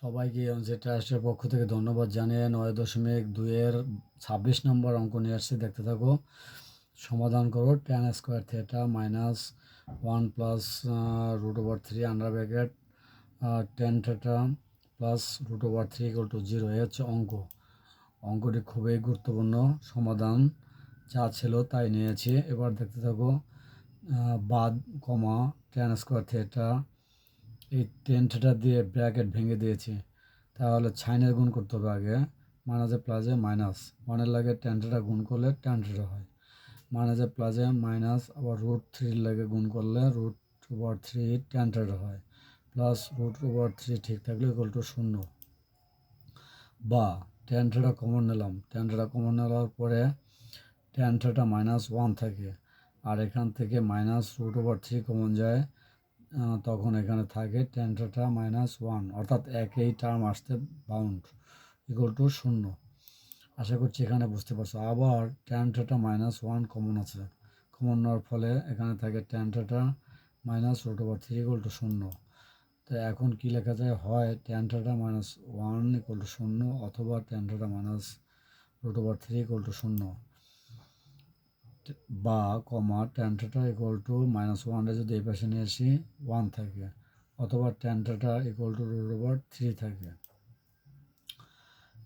সবাইকে এমসি ট্রাস্টের পক্ষ থেকে ধন্যবাদ জানিয়ে নয় দশমিক দুইয়ের ছাব্বিশ নম্বর অঙ্ক নিয়ে আসছি। দেখতে থাকো। সমাধান করো tan square theta minus one plus root over three under bracket tan theta plus root over three equal to zero এই হচ্ছে অঙ্ক। অঙ্কটি খুবই গুরুত্বপূর্ণ, সমাধান যা ছিল তাই নিয়েছি। এবার দেখতে থাকো বাদ, কমা টেন স্কোয়ার থিয়েটা এই টেন থেটা দিয়ে ব্র্যাকেট ভেঙে দিয়েছি। তাহলে ছাইনের গুণ করতে হবে আগে। মাইনাসে প্লাসে মাইনাস ওয়ানের লাগে টেন থেটা গুণ করলে টেন থেটা হয় মাইনাসে প্লাসে মাইনাস আবার রুট থ্রির লাগে গুণ করলে root over three tan theta হয়। প্লাস রুট ওভার থ্রি ঠিক থাকলে ইকুয়াল টু শূন্য। বা টেন থেটা কমন নিলাম। টেন থেটা কমন নেওয়ার পরে টেন থেটা মাইনাস ওয়ান থাকে। আর এখান থেকে minus root over three common যায়। তখন এখানে থাকে টেন মাইনাস ওয়ান অর্থাৎ একই টার্ম আসতে বাউন্ড ইকুয়াল টু শূন্য। আশা করছি এখানে বুঝতে পারছ। আবার tan theta minus one common আছে। কমন নেওয়ার ফলে এখানে থাকে tan theta minus root over three equal to শূন্য। তো এখন কি লেখা যায়? হয় tan theta minus one equal to শূন্য অথবা tan theta minus root over three equal to শূন্য। বা comma tan theta equal to minus ওয়ানটা যদি এই পাশে নিয়ে আসি ওয়ান থাকে, অথবা tan theta equal to root over three থাকে।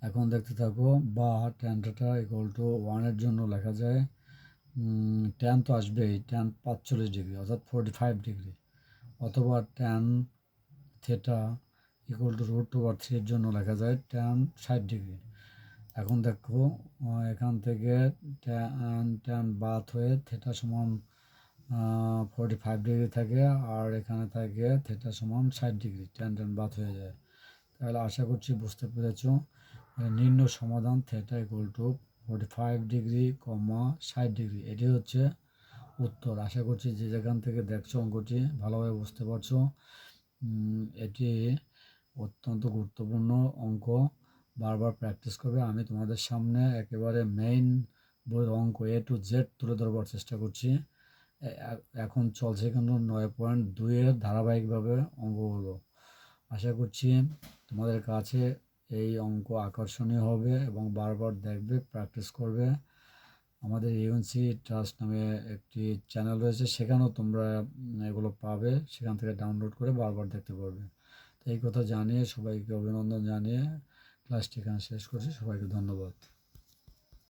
এখন দেখতে থাকো, বা টেন থেটা ইকুয়াল টু ওয়ানের জন্য লেখা যায় টেন তো আসবেই টেন পাঁচচল্লিশ ডিগ্রি, অর্থাৎ ফোরটি ফাইভ ডিগ্রি। অথবা tan theta equal to root over থ্রির জন্য লেখা যায় টেন ষাট ডিগ্রি। এখন দেখো এখান থেকে ট্যান ট্যান বাদ হয়ে থেটা সমান ফোরটি ফাইভ ডিগ্রি থাকে আর এখানে থাকে থেটা সমান ষাট ডিগ্রি ট্যান ট্যান বাদ হয়ে যায়। তাহলে আশা করছি বুঝতে পেরেছ নিম্ন সমাধান theta equal to forty five degree comma ষাট ডিগ্রি এটি হচ্ছে উত্তর। আশা করছি যে যেখান থেকে দেখছ অঙ্কটি ভালোভাবে বুঝতে পারছ। এটি অত্যন্ত গুরুত্বপূর্ণ অঙ্ক। বারবার প্র্যাকটিস করবে। আমি তোমাদের সামনে একেবারে মেইন বইয়ের অঙ্ক এ টু জেড তুলে ধরবার চেষ্টা করছি। এখন চলছে কিন্তু নয় পয়েন্ট দুইয়ের ধারাবাহিকভাবে অঙ্কগুলো। আশা করছি তোমাদের কাছে এই অঙ্ক আকর্ষণীয় হবে এবং বারবার দেখবে প্র্যাকটিস করবে। আমাদের ইউএনসি ট্রাস্ট নামে একটি চ্যানেল রয়েছে, সেখানেও তোমরা এগুলো পাবে। সেখান থেকে ডাউনলোড করে বারবার দেখতে পারবে। তো এই কথা জানিয়ে সবাইকে অভিনন্দন জানিয়ে ক্লাসটি এখানে শেষ করছি সবাইকে ধন্যবাদ।